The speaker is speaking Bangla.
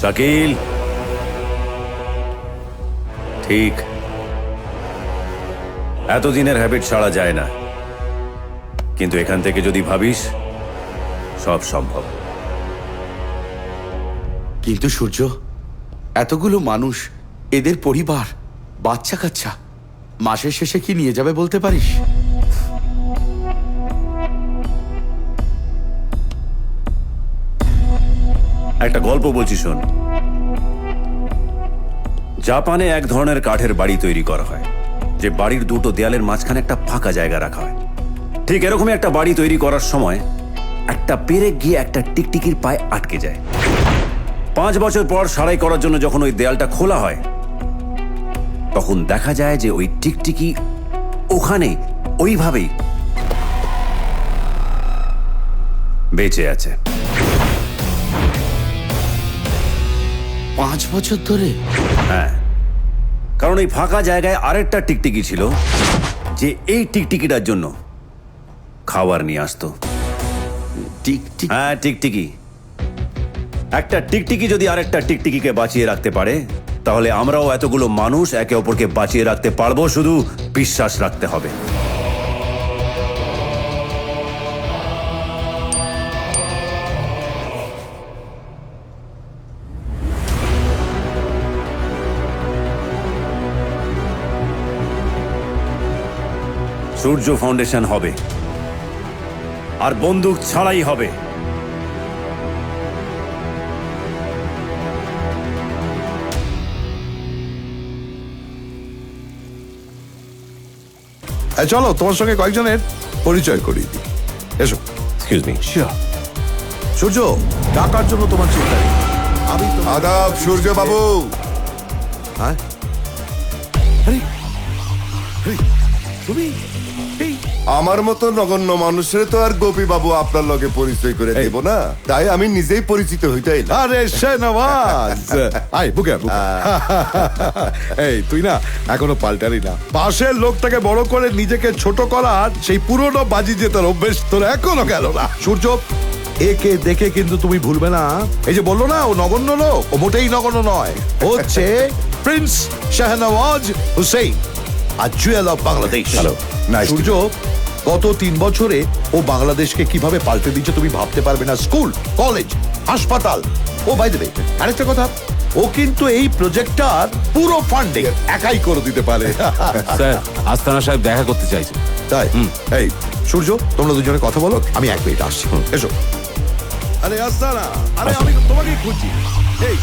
শাকিল ঠিক। এতদিনের হ্যাবিট ছাড়া যায় না। কিন্তু এখান থেকে যদি ভাবিস, সব সম্ভব। কিন্তু সূর্য, এতগুলো মানুষ, এদের পরিবার বাচ্চা কাচ্চা মাসের শেষে কি নিয়ে যাবে বলতে পারিস? একটা গল্প বলছি শোন। জাপানে এক ধরনের কাঠের বাড়ি তৈরি করা হয়, যে বাড়ির দুটো দেয়ালের মাঝখানে একটা ফাঁকা জায়গা রাখা হয়। ঠিক এরকমই একটা বাড়ি তৈরি করার সময় একটা পেরেক গিয়ে একটা টিকটিকির পায়ে আটকে যায়। পাঁচ বছর পর সারাই করার জন্য যখন ওই দেয়ালটা খোলা হয়, তখন দেখা যায় যে ওই টিকটিকি ওখানে ওইভাবেই বেঁচে আছে। পাঁচ বছর ধরে? হ্যাঁ। কারণ এই ফাঁকা জায়গায় আরেকটা টিকটিকি ছিল যে এই টিকটিকিটার জন্য খাবার নিয়ে আসতো। হ্যাঁ টিকটিকি। একটা টিকটিকি যদি আরেকটা টিকটিকিকে বাঁচিয়ে রাখতে পারে তাহলে আমরাও এতগুলো মানুষ একে অপরকে বাঁচিয়ে রাখতে পারব শুধু বিশ্বাস রাখতে হবে। সূর্য ফাউন্ডেশন হবে। আর বন্দুক ছাড়াই হবে। চলো তোমার সঙ্গে কয়েকজনের পরিচয় করিয়ে দিই। এসো। এক্সকিউজ মি সূর্য টাকার জন্য তোমার চিন্তা আমি তো আদাব সূর্য বাবু। হ্যাঁ? আরে। আরে, তুমি? এই আমার মতো নগণ্য মানুষের তো আর গোপী বাবু আপনার লগে পরিচয় করে দেব না। তাই আমি নিজেই পরিচিত হইতে এলাম। আরে সে নওয়াজ আয় বুকে বুকে। এই তুই না এখনও পাল্টারি না। পাশের লোকটাকে বড় করে নিজেকে ছোট করার সেই পুরনো বাজি জেতার অভ্যেস তোর এখনও গেল না। সূর্য একে দেখে কিন্তু তুমি ভুলবে না। এই যে বলল না ও নগণ্য লোক ও মোটেই নগণ্য নয়। ও হচ্ছে Prince Shahnawaz Hussain. R jewel of Bangladesh. Hello. Nice to সূর্য গত তিন বছরে ও বাংলাদেশকে কীভাবে পাল্টে দিচ্ছে তুমি ভাবতে পারবে না। স্কুল কলেজ হাসপাতাল। ও বাই দেবে আরেকটা কথা ও কিন্তু এই প্রজেক্টটার পুরো ফান্ডিং একাই করে দিতে পারে। স্যার আস্তানা সাহেব দেখা করতে চাইছে। তাই? এই সূর্য তোমরা দুজনে কথা বলো আমি এক মিনিট আসছি। এসো। আরে আস্তানা আরে আমি তো তোমাকেই খুঁজছি। এই